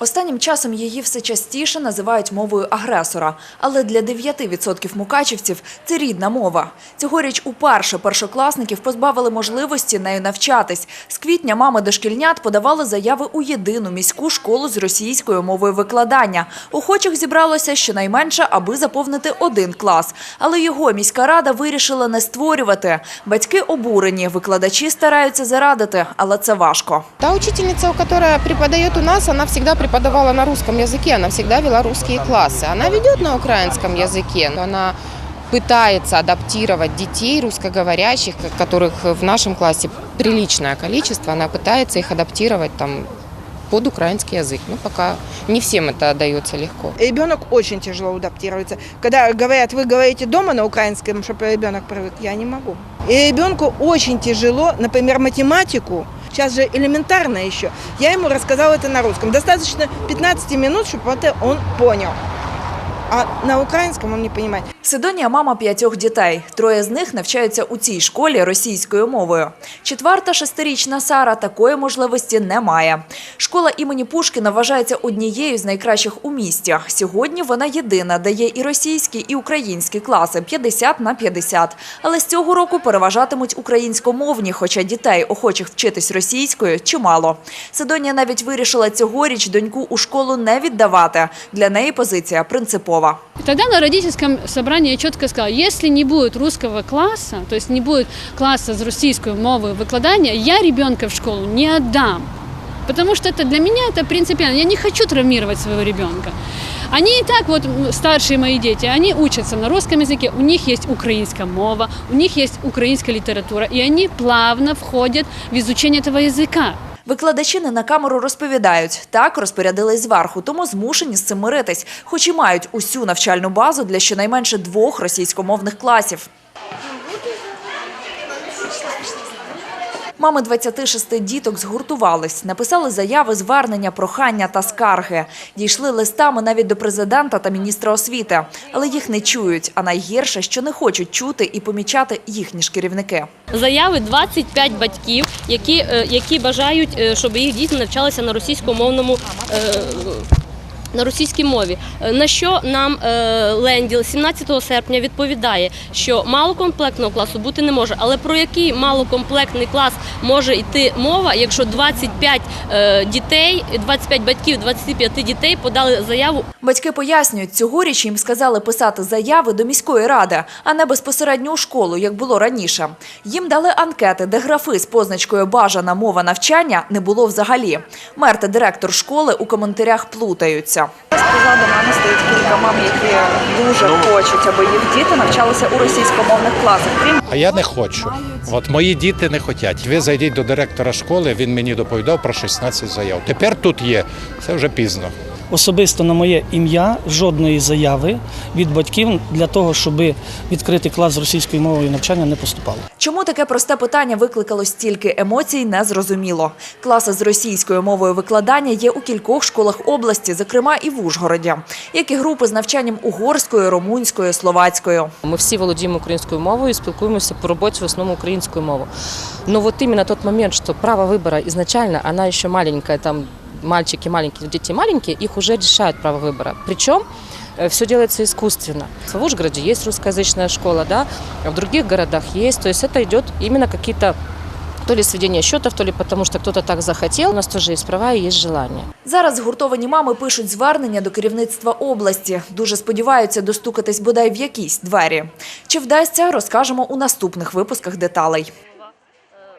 Останнім часом її все частіше називають мовою агресора, але для 9% мукачівців це рідна мова. Цьогоріч уперше першокласників позбавили можливості нею навчатись. З квітня мами дошкільнят подавали заяви у єдину міську школу з російською мовою викладання. Охочих зібралося щонайменше, аби заповнити один клас. Але його міська рада вирішила не створювати. Батьки обурені, викладачі стараються зарадити, але це важко. Та учительница, которая преподает у нас, она всегда преподавала на русском языке, она всегда вела русские классы. Она ведет на украинском языке, но она пытается адаптировать детей русскоговорящих, которых в нашем классе приличное количество, она пытается их адаптировать там под украинский язык. Но пока не всем это дается легко. Ребенок очень тяжело адаптируется. Когда говорят, вы говорите дома на украинском, чтобы ребенок привык, я не могу. И ребенку очень тяжело, например, математику, сейчас же элементарно еще, я ему рассказала это на русском. Достаточно 15 минут, чтобы это он понял. А на украинском он не понимает. Сидонія – мама п'ятьох дітей. Троє з них навчаються у цій школі російською мовою. Четверта шестирічна Сара такої можливості не має. Школа імені Пушкіна вважається однією з найкращих у місті. Сьогодні вона єдина, де є і російські, і українські класи – 50 на 50. Але з цього року переважатимуть українськомовні, хоча дітей, охочих вчитись російською, чимало. Сидонія навіть вирішила цьогоріч доньку у школу не віддавати. Для неї позиція принципова. И Тогда на родительском собрании я четко сказала, если не будет русского класса, то есть не будет класса с российской мовой выкладания, я ребенка в школу не отдам. Потому что это для меня это принципиально. Я не хочу травмировать своего ребенка. Они и так, вот м, старшие мои дети, они учатся на русском языке, у них есть украинская мова, у них есть украинская литература, и они плавно входят в изучение этого языка. Викладачі не на камеру розповідають, так розпорядились зверху, тому змушені з цим миритись, хоч і мають усю навчальну базу для щонайменше двох російськомовних класів. Мами 26 діток згуртувались, написали заяви, звернення, прохання та скарги. Дійшли листами навіть до президента та міністра освіти, але їх не чують. А найгірше, що не хочуть чути і помічати їхні ж керівники. Заяви 25 батьків, які, е, які бажають, е, щоб їх діти навчалися на російськомовному. е, На російській мові, Е, на що нам е, Ленділ 17 серпня відповідає, що малокомплектного класу бути не може. Але про який малокомплектний клас може йти мова, якщо 25 е, дітей, 25 батьків, 25 дітей подали заяву Батьки пояснюють, цьогоріч їм сказали писати заяви до міської ради, а не безпосередньо у школу, як було раніше. Їм дали анкети, де графи з позначкою «Бажана мова навчання» не було взагалі. Мер та директор школи у коментарях плутаються. Позаду мене стоїть кілька мам, які дуже хочуть, аби їх діти навчалися у російськомовних класах. Крім А я не хочу. От мої діти не хочуть. Ви зайдіть до директора школи, він мені доповідав про 16 заяв. Тепер тут є, це вже пізно. Особисто на моє ім'я жодної заяви від батьків для того, щоб відкрити клас з російською мовою навчання не поступало. Чому таке просте питання викликало стільки емоцій, незрозуміло. Класи з російською мовою викладання є у кількох школах області, зокрема і в Ужгороді, як і групи з навчанням угорською, румунською, словацькою. Ми всі володіємо українською мовою, спілкуємося по роботі в основному українською мовою. Но вот именно тот момент, что право выбора изначально, она еще маленькая, там мальчики маленькие, дети маленькие, их уже решают право выбора. Причем все делается искусственно. В Ужгороде есть русскоязычная школа, да, а в других городах есть. То есть это идет именно какие-то то ли сведение счетов, то ли потому что кто-то так захотел. У нас тоже есть права и есть желание. Зараз згуртовані мами пишуть звернення до керівництва області. Дуже сподіваються достукатись бодай в якісь двері. Чи вдасться, розкажемо у наступних випусках деталей.